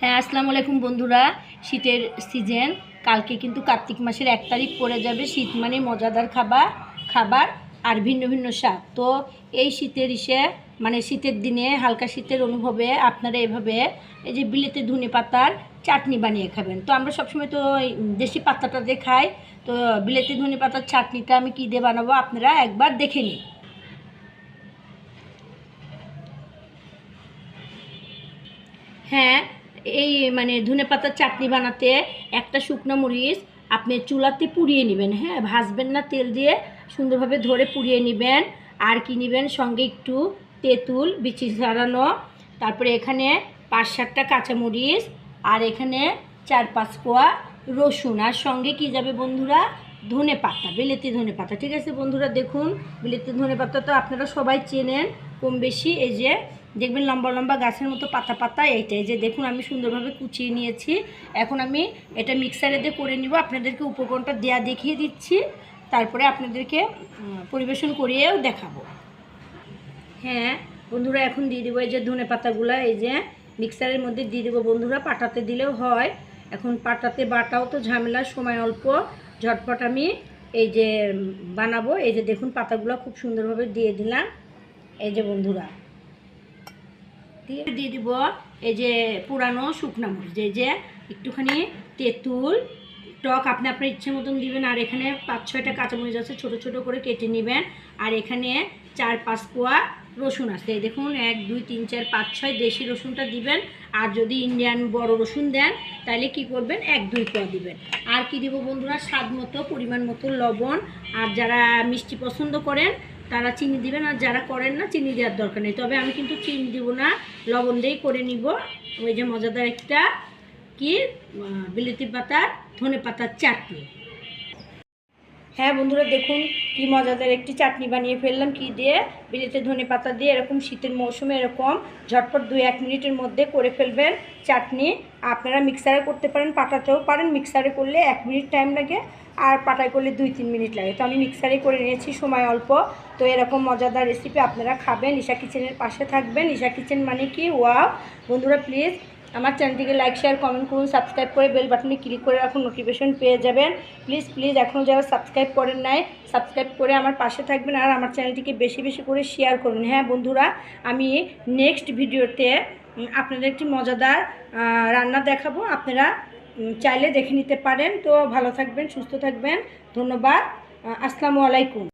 হ্যাঁ আসসালামু আলাইকুম বন্ধুরা। শীতের সিজন কালকে কিন্তু কার্তিক মাসের এক তারিখ পড়ে যাবে শীত মানে মজাদার খাবার খাবার আর ভিন্ন ভিন্ন স্বাদ। তো এই শীতের ইসে মানে শীতের দিনে হালকা শীতের অনুভবে আপনারা এভাবে এই যে বিলেতে ধনে পাতার চাটনি বানিয়ে খাবেন। তো আমরা সবসময় তো দেশি পাতাটা দিয়ে খাই, তো বিলেতি ধনে পাতার চাটনিটা আমি কী দিয়ে বানাবো আপনারা একবার দেখে নিন। হ্যাঁ এই মানে ধনে পাতার চাটনি বানাতে একটা শুকনো মরিচ আপনি চুলাতে পুড়িয়ে নেবেন হ্যাঁ? ভাজবেন না তেল দিয়ে, সুন্দরভাবে ধরে পুড়িয়ে নেবেন। আর কি নেবেন? সঙ্গে একটু তেঁতুল, বিচি ছাড়ানো। তারপরে এখানে পাঁচ সাতটা কাঁচামরিচ আর এখানে চার পাঁচ কোয়া রসুন। আর সঙ্গে কি যাবে বন্ধুরা? ধনে পাতা, বিলেতি ধনে পাতা। ঠিক আছে বন্ধুরা, দেখুন, বিলেতি ধনে পাতা তো আপনারা সবাই চেনেন কম বেশি এই যে দেখবেন লম্বা লম্বা গাছের মতো পাতা পাতা এইটাই। যে দেখুন, আমি সুন্দরভাবে কুচিয়ে নিয়েছি। এখন আমি এটা মিক্সারে দিয়ে করে নিব। আপনাদেরকে উপকরণটা দেয়া দেখিয়ে দিচ্ছি। তারপরে আপনাদেরকে পরিবেশন করিয়েও দেখাবো। হ্যাঁ বন্ধুরা, এখন দিয়ে দেবো এই যে ধনে পাতাগুলো। এই যে মিক্সারের মধ্যে দিয়ে দেবো। বন্ধুরা, পাটাতে দিলেও হয়। এখন পাটাতে বাটাও তো ঝামেলা, সময় অল্প। ঝটপট আমি এই যে বানাবো। এই যে দেখুন, পাতাগুলো খুব সুন্দরভাবে দিয়ে দিলাম। এই যে বন্ধুরা। দিয়ে দিয়ে দিব এই যে পুরানো শুকনা মরিচ, এই যে একটুখানি তেঁতুল, টক আপনি আপনার ইচ্ছে মতন দিবেন, আর এখানে পাঁচ ছয়টা কাঁচামরিচ আছে, ছোট ছোট করে কেটে নেবেন, আর এখানে চার পাঁচ কোয়া রসুন আছে। এই দেখুন, এক, দুই, তিন, চার, পাঁচ, ছয় দেশি রসুনটা দিবেন, আর যদি ইন্ডিয়ান বড় রসুন দেন, তাহলে কি করবেন? এক, দুই কোয়া দিবেন। আর কি দিব বন্ধুরা? স্বাদ মতো, পরিমাণ মতো লবণ, আর যারা মিষ্টি পছন্দ করেন তারা চিনি দিবেন আর যারা করেন না, চিনি দেওয়ার দরকার নেই। তবে আমি কিন্তু চিনি দিব না, লবণ দিয়েই করে নিব। ওই যে মজাদার একটা কি বিলেতি পাতার, ধনে পাতার চাটনি। হ্যাঁ বন্ধুরা, দেখুন কি মজাদার একটি চাটনি বানিয়ে ফেললাম, কি দিয়ে? বিলেতে ধনে পাতা দিয়ে এরকম শীতের মৌসুমে এরকম ঝটপট দুই এক মিনিটের মধ্যে করে ফেলবেন চাটনি। আপনারা মিক্সারে করতে পারেন, পাটাতেও পারেন মিক্সারে করলে এক মিনিট টাইম লাগে, আর পাটায় করলে দুই, তিন মিনিট লাগে। তো আমি মিক্সারে করে নিয়েছি, সময় অল্প। তো এরকম মজাদার রেসিপি আপনারা খাবেন। ঈশা কিচেনের পাশে থাকবেন। ঈশা কিচেন মানে কি? ওয়াও বন্ধুরা প্লিজ আমার চ্যানেলটিকে লাইক শেয়ার কমেন্ট করুন। সাবস্ক্রাইব করে বেল বাটনে ক্লিক করে রাখুন। নোটিফিকেশন পেয়ে যাবেন। প্লিজ প্লিজ এখনও যারা সাবস্ক্রাইব করেন নাই সাবস্ক্রাইব করে আমার পাশে থাকবেন। আর আমার চ্যানেলটিকে বেশি বেশি করে শেয়ার করুন। হ্যাঁ বন্ধুরা, আমি নেক্সট ভিডিওতে আপনাদের একটি মজাদার রান্না দেখাবো। আপনারা চাইলে দেখে নিতে পারেন। তো ভালো থাকবেন, সুস্থ থাকবেন। ধন্যবাদ। আসসালামু আলাইকুম।